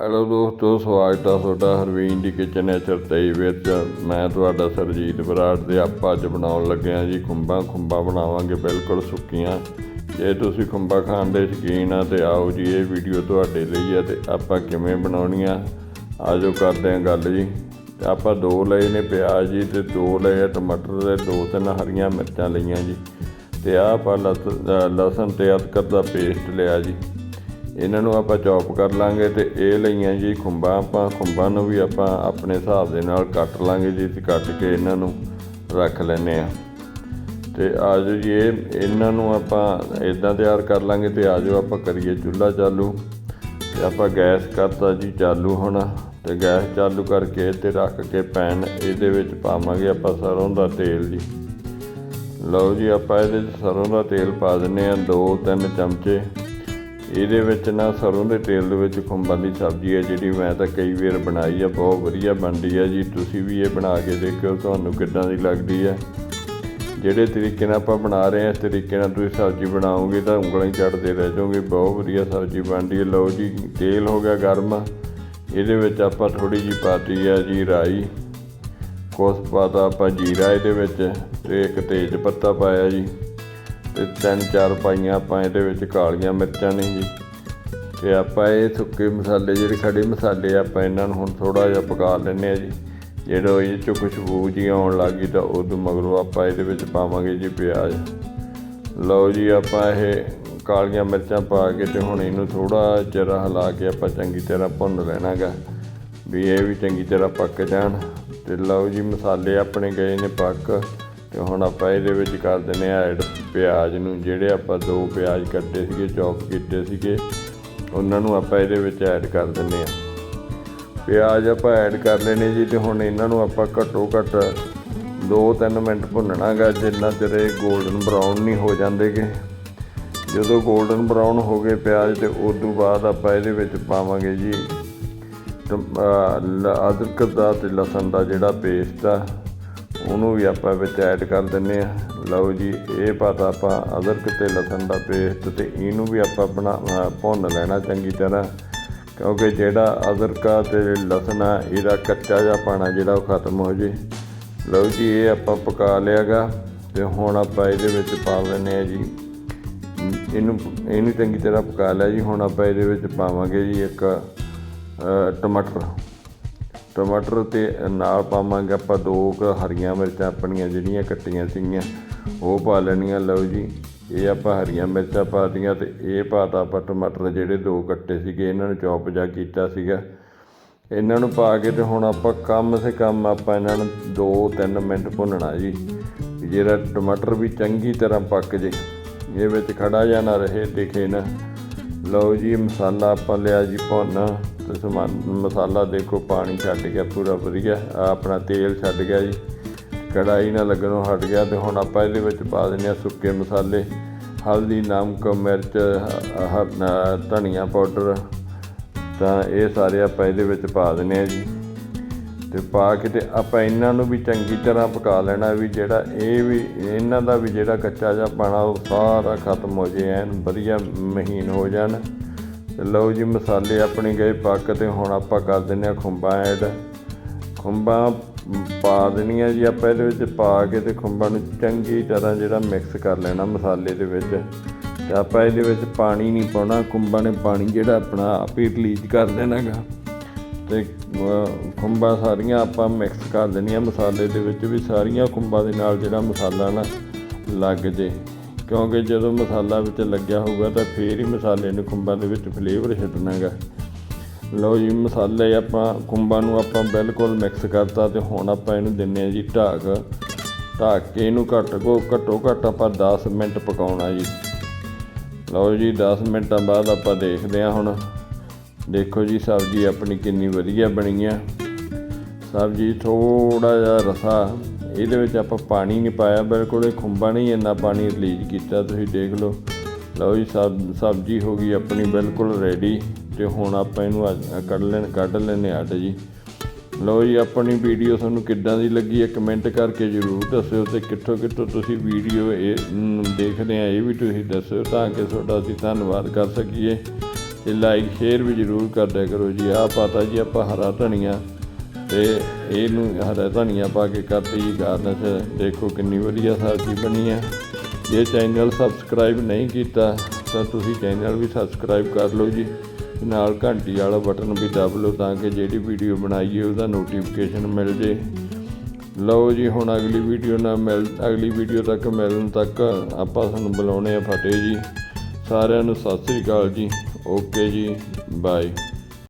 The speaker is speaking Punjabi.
ਹੈਲੋ ਦੋਸਤੋ, ਸਵਾਗਤ ਹੈ ਤੁਹਾਡਾ ਹਰਵੀਨ ਦੀ ਕਿਚਨ ਨੇਚਰ ਤੇ ਵਿੱਚ। ਮੈਂ ਤੁਹਾਡਾ ਸਰਜੀਤ ਬਰਾੜ ਦੇ ਆਪਾਂ ਅੱਜ ਬਣਾਉਣ ਲੱਗਿਆ ਜੀ ਖੁੰਬਾਂ। ਖੁੰਬਾਂ ਬਣਾਵਾਂਗੇ ਬਿਲਕੁਲ ਸੁੱਕੀਆਂ। ਜੇ ਤੁਸੀਂ ਖੁੰਬਾਂ ਖਾਣ ਦੇ ਸ਼ੌਕੀਨ ਆ ਤੇ ਆਓ ਜੀ, ਇਹ ਵੀਡੀਓ ਤੁਹਾਡੇ ਲਈ ਆ ਤੇ ਆਪਾਂ ਕਿਵੇਂ ਬਣਾਉਣੀਆਂ ਆਜੋ ਕਰਦੇ ਹਾਂ ਗੱਲ ਜੀ। ਤੇ ਆਪਾਂ ਦੋ ਲਏ ਨੇ ਪਿਆਜ਼ ਜੀ ਤੇ ਦੋ ਲਏ ਆ ਟਮਾਟਰ ਤੇ ਦੋ ਤਿੰਨ ਹਰੀਆਂ ਮਿਰਚਾਂ ਲਈਆਂ ਜੀ। ਤੇ ਆਹ ਆਪਾਂ ਲਸ- ਲਸਣ ਤੇ ਅਦਰਕ ਦਾ ਪੇਸਟ ਲਿਆ ਜੀ। ਇਹਨਾਂ ਨੂੰ ਆਪਾਂ ਚੌਪ ਕਰ ਲਾਂਗੇ ਤੇ ਇਹ ਲਈਆਂ ਜੀ ਖੁੰਬਾਂ, ਆਪਾਂ ਖੁੰਬਾਂ ਨੂੰ ਵੀ ਆਪਾਂ ਆਪਣੇ ਹਿਸਾਬ ਦੇ ਨਾਲ ਕੱਟ ਲਾਂਗੇ ਜੀ ਤੇ ਕੱਟ ਕੇ ਇਹਨਾਂ ਨੂੰ ਰੱਖ ਲੈਨੇ ਆ ਤੇ ਆਜੋ ਜੀ, ਇਹ ਇਹਨਾਂ ਨੂੰ ਆਪਾਂ ਇਦਾਂ ਤਿਆਰ ਕਰ ਲਾਂਗੇ ਤੇ ਆਜੋ ਆਪਾਂ ਕਰੀਏ ਚੁੱਲ੍ਹਾ ਚਾਲੂ। ਤੇ ਆਪਾਂ ਗੈਸ ਕਰਤਾ ਜੀ ਚਾਲੂ ਹੁਣ ਤੇ ਗੈਸ ਚਾਲੂ ਕਰਕੇ ਤੇ ਰੱਖ ਕੇ ਪੈਨ ਇਹਦੇ ਵਿੱਚ ਪਾਵਾਂਗੇ ਆਪਾਂ ਸਰੋਂ ਦਾ ਤੇਲ ਜੀ। ਲਓ ਜੀ, ਆਪਾਂ ਇਹਦੇ 'ਚ ਸਰੋਂ ਦਾ ਤੇਲ ਪਾ ਦਿੰਨੇ ਆ 2-3 ਚਮਚੇ। ਇਹਦੇ ਵਿੱਚ ਨਾ ਸਰੋਂ ਦੇ ਤੇਲ ਦੇ ਵਿੱਚ ਖੁੰਬਾਂ ਦੀ ਸਬਜ਼ੀ ਹੈ, ਜਿਹੜੀ ਮੈਂ ਤਾਂ ਕਈ ਵਾਰ ਬਣਾਈ ਆ, ਬਹੁਤ ਵਧੀਆ ਬਣਦੀ ਹੈ ਜੀ। ਤੁਸੀਂ ਵੀ ਇਹ ਬਣਾ ਕੇ ਦੇਖਿਓ, ਤੁਹਾਨੂੰ ਕਿੱਦਾਂ ਦੀ ਲੱਗਦੀ ਹੈ ਜਿਹੜੇ ਤਰੀਕੇ ਨਾਲ ਆਪਾਂ ਬਣਾ ਰਹੇ ਹਾਂ ਇਸ ਤਰੀਕੇ ਨਾਲ ਤੁਸੀਂ ਸਬਜ਼ੀ ਬਣਾਓਗੇ ਤਾਂ ਉਂਗਲਾਂ ਹੀ ਚੜਦੇ ਰਹਿ ਜਾਓਗੇ। ਬਹੁਤ ਵਧੀਆ ਸਬਜ਼ੀ ਬਣਦੀ ਹੈ ਲਓ ਜੀ, ਤੇਲ ਹੋ ਗਿਆ ਗਰਮ। ਇਹਦੇ ਵਿੱਚ ਆਪਾਂ ਥੋੜੀ ਜੀ ਪਾਤੀ ਹੈ ਜੀ ਰਾਈ। ਕੁਛ ਪਾਤਾ ਆਪਾਂ ਜੀਰਾ ਇਹਦੇ ਵਿੱਚ ਤੇ ਇੱਕ ਤੇਜ ਪੱਤਾ ਪਾਇਆ ਜੀ। ਤੇ ਤਿੰਨ ਚਾਰ ਪਾਈਆਂ ਆਪਾਂ ਇਹਦੇ ਵਿੱਚ ਕਾਲੀਆਂ ਮਿਰਚਾਂ ਨੇ ਜੀ। ਤੇ ਆਪਾਂ ਇਹ ਸੁੱਕੇ ਮਸਾਲੇ, ਜਿਹੜੇ ਖੜੇ ਮਸਾਲੇ ਆਪਾਂ ਇਹਨਾਂ ਨੂੰ ਹੁਣ ਥੋੜਾ ਜਿਹਾ ਪਕਾ ਲੈਂਦੇ ਆ ਜੀ। ਜਦੋਂ ਇਹ ਚੋਂ ਖੁਸ਼ਬੂ ਜੀ ਆਉਣ ਲੱਗੀ ਤਾਂ ਉਦੋਂ ਮਗਰੋਂ ਆਪਾਂ ਇਹਦੇ ਵਿੱਚ ਪਾਵਾਂਗੇ ਜੀ ਪਿਆਜ਼। ਲਓ ਜੀ, ਆਪਾਂ ਇਹ ਕਾਲੀਆਂ ਮਿਰਚਾਂ ਪਾ ਕੇ ਤੇ ਹੁਣ ਇਹਨੂੰ ਥੋੜਾ ਚਿਰ ਹਿਲਾ ਕੇ ਆਪਾਂ ਚੰਗੀ ਤਰ੍ਹਾਂ ਭੁੰਨ ਲੈਣਾਗਾ। ਵੀ ਇਹ ਵੀ ਚੰਗੀ ਤਰ੍ਹਾਂ ਪੱਕ ਜਾਣ। ਤੇ ਲਓ ਜੀ, ਮਸਾਲੇ ਆਪਣੇ ਗਏ ਨੇ ਪੱਕ। ਤੇ ਹੁਣ ਆਪਾਂ ਇਹਦੇ ਵਿੱਚ ਕਰ ਦਿੰਦੇ ਆ ਐਡ ਪਿਆਜ਼ ਨੂੰ। ਜਿਹੜੇ ਆਪਾਂ ਦੋ ਪਿਆਜ਼ ਕੱਟੇ ਸੀਗੇ ਚੌਪ ਕੀਤੇ ਸੀਗੇ, ਉਹਨਾਂ ਨੂੰ ਆਪਾਂ ਇਹਦੇ ਵਿੱਚ ਐਡ ਕਰ ਦਿੰਦੇ ਆ ਪਿਆਜ਼ ਆਪਾਂ ਐਡ ਕਰ ਲੈਣੇ ਜੀ ਤੇ ਹੁਣ ਇਹਨਾਂ ਨੂੰ ਆਪਾਂ ਘੱਟੋ ਘੱਟ 2-3 ਮਿੰਟ ਭੁੰਨਣਾਗਾ, ਜਿੰਨਾ ਚਿਰ ਇਹ 골ਡਨ ਬਰਾਊਨ ਨਹੀਂ ਹੋ ਜਾਂਦੇਗੇ। ਜਦੋਂ 골ਡਨ ਬਰਾਊਨ ਹੋ ਗਏ ਪਿਆਜ਼ ਤੇ ਉਸ ਤੋਂ ਬਾਅਦ ਆਪਾਂ ਇਹਦੇ ਵਿੱਚ ਪਾਵਾਂਗੇ ਜੀ ਲ- ਅਦਰਕ ਦਾ ਤੇ ਲਸਣ ਦਾ ਜਿਹੜਾ ਪੇਸਟ ਆ। ਉਹਨੂੰ ਵੀ ਆਪਾਂ ਵਿੱਚ ਐਡ ਕਰ ਦਿੰਨੇ ਆ ਲਓ ਜੀ, ਇਹ ਪਾਤਾ ਆਪਾਂ ਅਦਰਕ ਤੇ ਲਸਣ ਦਾ ਪੇਸਟ ਤੇ ਇਹਨੂੰ ਵੀ ਆਪਾਂ ਬਣਾ ਭੁੰਨ ਲੈਣਾ ਚੰਗੀ ਤਰ੍ਹਾਂ। ਕਿਉਂਕਿ ਜਿਹੜਾ ਅਦਰਕ ਆ ਤੇ ਲਸਣ ਆ, ਇਹਦਾ ਕੱਚਾ ਜਿਹਾ ਪਾਣਾ ਜਿਹੜਾ ਉਹ ਖਤਮ ਹੋ ਜੇ। ਲਓ ਜੀ, ਇਹ ਆਪਾਂ ਪਕਾ ਲਿਆਗਾ ਤੇ ਹੁਣ ਆਪਾਂ ਇਹਦੇ ਵਿੱਚ ਪਾ ਲੈਨੇ ਆ ਜੀ। ਇਹਨੂੰ ਇਹਨੂੰ ਚੰਗੀ ਤਰ੍ਹਾਂ ਪਕਾ ਲਿਆ ਜੀ। ਹੁਣ ਆਪਾਂ ਇਹਦੇ ਵਿੱਚ ਪਾਵਾਂਗੇ ਜੀ ਇੱਕ ਟਮਾਟਰ। ਟਮਾਟਰ ਤੇ ਨਾਲ ਪਾਵਾਂਗੇ ਆਪਾਂ ਦੋ ਕੁ ਹਰੀਆਂ ਮਿਰਚਾਂ ਆਪਣੀਆਂ ਜਿਹੜੀਆਂ ਕੱਟੀਆਂ ਸੀਗੀਆਂ, ਉਹ ਪਾ ਲੈਣੀਆਂ। ਲਓ ਜੀ, ਇਹ ਆਪਾਂ ਹਰੀਆਂ ਮਿਰਚਾਂ ਪਾਤੀਆਂ ਦਿੱਤੀਆਂ ਤੇ ਇਹ ਪਾਤਾ ਆਪਾਂ ਟਮਾਟਰ ਜਿਹੜੇ ਦੋ ਕੱਟੇ ਸੀਗੇ, ਇਹਨਾਂ ਨੂੰ ਚੌਪ ਜਾ ਕੀਤਾ ਸੀਗਾ। ਇਹਨਾਂ ਨੂੰ ਪਾ ਕੇ ਤੇ ਹੁਣ ਆਪਾਂ ਕਮ ਸੇ ਕਮ ਆਪਾਂ ਇਹਨਾਂ ਨੂੰ 2-3 ਮਿੰਟ ਭੁੰਨਣਾ ਜੀ ਜਿਹੜਾ ਟਮਾਟਰ ਵੀ ਚੰਗੀ ਤਰ੍ਹਾਂ ਪੱਕ ਜੇ, ਇਹ ਵਿੱਚ ਖੜਾ ਜਾਂ ਨਾ ਰਹੇ, ਦਿਖੇ ਨਾ। ਲਓ ਜੀ, ਮਸਾਲਾ ਆਪਾਂ ਲਿਆ ਜੀ ਭੁੰਨ। ਸਮਾਨ, ਮਸਾਲਾ ਦੇਖੋ, ਪਾਣੀ ਛੱਡ ਗਿਆ, ਪੂਰਾ ਵਧੀਆ। ਆਪਣਾ ਤੇਲ ਛੱਡ ਗਿਆ ਜੀ। ਕੜਾਈ ਨਾ ਲੱਗਣੋਂ ਹਟ ਗਿਆ ਤੇ ਹੁਣ ਆਪਾਂ ਇਹਦੇ ਵਿੱਚ ਪਾ ਦਿੰਦੇ ਆ ਸੁੱਕੇ ਮਸਾਲੇ। ਹਲਦੀ, ਨਮਕ, ਮਿਰਚ ਧਨੀਆ ਪਾਊਡਰ। ਤਾਂ ਇਹ ਸਾਰੇ ਆਪਾਂ ਇਹਦੇ ਵਿੱਚ ਪਾ ਦਿੰਦੇ ਆ ਜੀ। ਤੇ ਪਾ ਕੇ ਤੇ ਆਪਾਂ ਇਹਨਾਂ ਨੂੰ ਵੀ ਚੰਗੀ ਤਰ੍ਹਾਂ ਪਕਾ ਲੈਣਾ ਵੀ ਜਿਹੜਾ ਇਹ ਵੀ, ਇਹਨਾਂ ਦਾ ਵੀ ਜਿਹੜਾ ਕੱਚਾ ਜਿਹਾ ਪਾਣਾ, ਉਹ ਸਾਰਾ ਖਤਮ ਹੋ ਜੇ ਐਨ ਵਧੀਆ ਮਹੀਨ ਹੋ ਜਾਣ। ਲਓ ਜੀ ਮਸਾਲੇ ਆਪਣੇ ਗਏ ਪੱਕ ਤੇ ਹੁਣ ਆਪਾਂ ਕਰ ਦਿੰਦੇ ਆ ਖੁੰਬਾਂ ਐਡ। ਖੁੰਬਾਂ ਪਾ ਦੇਣੀਆਂ ਜੀ ਆਪਾਂ ਇਹਦੇ ਵਿੱਚ ਪਾ ਕੇ ਤੇ ਖੁੰਬਾਂ ਨੂੰ ਚੰਗੀ ਤਰ੍ਹਾਂ ਜਿਹੜਾ ਮਿਕਸ ਕਰ ਲੈਣਾ ਮਸਾਲੇ ਦੇ ਵਿੱਚ। ਤੇ ਆਪਾਂ ਇਹਦੇ ਵਿੱਚ ਪਾਣੀ ਨਹੀਂ ਪਾਉਣਾ ਖੁੰਬਾਂ ਨੇ ਪਾਣੀ ਜਿਹੜਾ ਆਪਣਾ ਆਪ ਹੀ ਰਿਲੀਜ਼ ਕਰ ਦੇਣਾਗਾ ਤੇ ਅਹ, ਖੁੰਬਾਂ ਸਾਰੀਆਂ ਆਪਾਂ ਮਿਕਸ ਕਰ ਦੇਣੀਆਂ ਮਸਾਲੇ ਦੇ ਵਿੱਚ ਵੀ ਸਾਰੀਆਂ ਖੁੰਬਾਂ ਦੇ ਨਾਲ ਜਿਹੜਾ ਮਸਾਲਾ ਨਾ ਲੱਗ ਜੇ। ਕਿਉਂਕਿ ਜਦੋਂ ਮਸਾਲਾ ਵਿੱਚ ਲੱਗਿਆ ਹੋਊਗਾ ਤਾਂ ਫੇਰ ਹੀ ਮਸਾਲੇ ਨੂੰ ਖੁੰਬਾਂ ਦੇ ਵਿੱਚ ਫਲੇਵਰ ਛੱਡਣਾਗਾ। ਲਓ ਜੀ, ਮਸਾਲੇ ਆਪਾਂ, ਖੁੰਬਾਂ ਨੂੰ ਆਪਾਂ ਬਿਲਕੁਲ ਮਿਕਸ ਕਰਤਾ ਤੇ ਹੁਣ ਆਪਾਂ ਇਹਨੂੰ ਦਿੰਨੇ ਆ ਜੀ ਢਾਕ। ਢਾਕ ਕੇ ਇਹਨੂੰ ਘੱਟ ਕੋ ਘੱਟੋ ਘੱਟ ਆਪਾਂ 10 ਮਿੰਟ ਪਕਾਉਣਾ ਜੀ। ਲਓ ਜੀ 10 ਮਿੰਟਾਂ ਬਾਅਦ ਆਪਾਂ ਦੇਖਦੇ ਹਾਂ ਹੁਣ। ਦੇਖੋ ਜੀ, ਸਬਜ਼ੀ ਆਪਣੀ ਕਿੰਨੀ ਵਧੀਆ ਬਣੀ ਆ। ਸਬਜ਼ੀ ਥੋੜਾ ਜਿਹਾ ਰਸਾ ਇਹਦੇ ਵਿੱਚ ਆਪਾਂ ਪਾਣੀ ਨਹੀਂ ਪਾਇਆ, ਬਿਲਕੁਲ ਇਹ ਖੁੰਬਾ ਨਹੀਂ ਇੰਨਾ ਪਾਣੀ ਰਿਲੀਜ਼ ਕੀਤਾ, ਤੁਸੀਂ ਦੇਖ ਲਓ। ਲਓ ਜੀ, ਸਬ, ਸਬਜ਼ੀ ਹੋ ਗਈ ਆਪਣੀ ਬਿਲਕੁਲ ਰੈਡੀ ਤੇ ਹੁਣ ਆਪਾਂ ਇਹਨੂੰ ਅੱਜ ਕੱਢ ਲੈਣ, ਕੱਢ ਲੈਣੇ ਅੱਡ ਜੀ। ਲਓ ਜੀ, ਆਪਣੀ ਵੀਡੀਓ ਤੁਹਾਨੂੰ ਕਿੱਦਾਂ ਦੀ ਲੱਗੀ ਹੈ ਕਮੈਂਟ ਕਰਕੇ ਜਰੂਰ ਦੱਸਿਓ ਤੇ ਕਿੱਥੋਂ ਕਿੱਥੋਂ ਤੁਸੀਂ ਵੀਡੀਓ ਇਹ ਦੇਖਦੇ ਆ ਇਹ ਵੀ ਤੁਸੀਂ ਦੱਸਿਓ ਤਾਂ ਕਿ ਤੁਹਾਡਾ ਅਸੀਂ ਧੰਨਵਾਦ ਕਰ ਸਕੀਏ। ਤੇ ਲਾਈਕ ਸ਼ੇਅਰ ਵੀ ਜ਼ਰੂਰ ਕਰ ਕਰੋ ਜੀ। ਆਹ ਪਤਾ ਜੀ ਆਪਾਂ ਹਰਾ ਧਨੀਆ। ਤੇ ਇਹਨੂੰ ਹਰਾ ਧਨੀਆ ਪਾ ਕੇ ਕਰਤੀ ਜੀ ਗਾਰਨਿਸ਼ ਦੇਖੋ ਕਿੰਨੀ ਵਧੀਆ ਸਬਜ਼ੀ ਬਣੀ ਹੈ। ਜੇ ਚੈਨਲ ਸਬਸਕ੍ਰਾਈਬ ਨਹੀਂ ਕੀਤਾ, ਤਾਂ ਤੁਸੀਂ ਚੈਨਲ ਵੀ ਸਬਸਕ੍ਰਾਈਬ ਕਰ ਲਓ ਜੀ ਨਾਲ ਘੰਟੀ ਵਾਲਾ ਬਟਨ ਵੀ ਦਬ ਲਓ ਤਾਂ ਕਿ ਜਿਹੜੀ ਵੀਡੀਓ ਬਣਾਈਏ ਉਹਦਾ ਨੋਟੀਫਿਕੇਸ਼ਨ ਮਿਲ ਜੇ। ਲਓ ਜੀ, ਹੁਣ ਅਗਲੀ ਵੀਡੀਓ ਨਾਲ ਮਿਲ, ਅਗਲੀ ਵੀਡੀਓ ਤੱਕ ਮਿਲਣ ਤੱਕ ਆਪਾਂ ਤੁਹਾਨੂੰ ਬੁਲਾਉਣੇ ਆ ਫਤਿਹ ਜੀ। ਸਾਰਿਆਂ ਨੂੰ ਸਤਿ ਸ੍ਰੀ ਅਕਾਲ ਜੀ। ਓਕੇ ਜੀ, ਬਾਏ।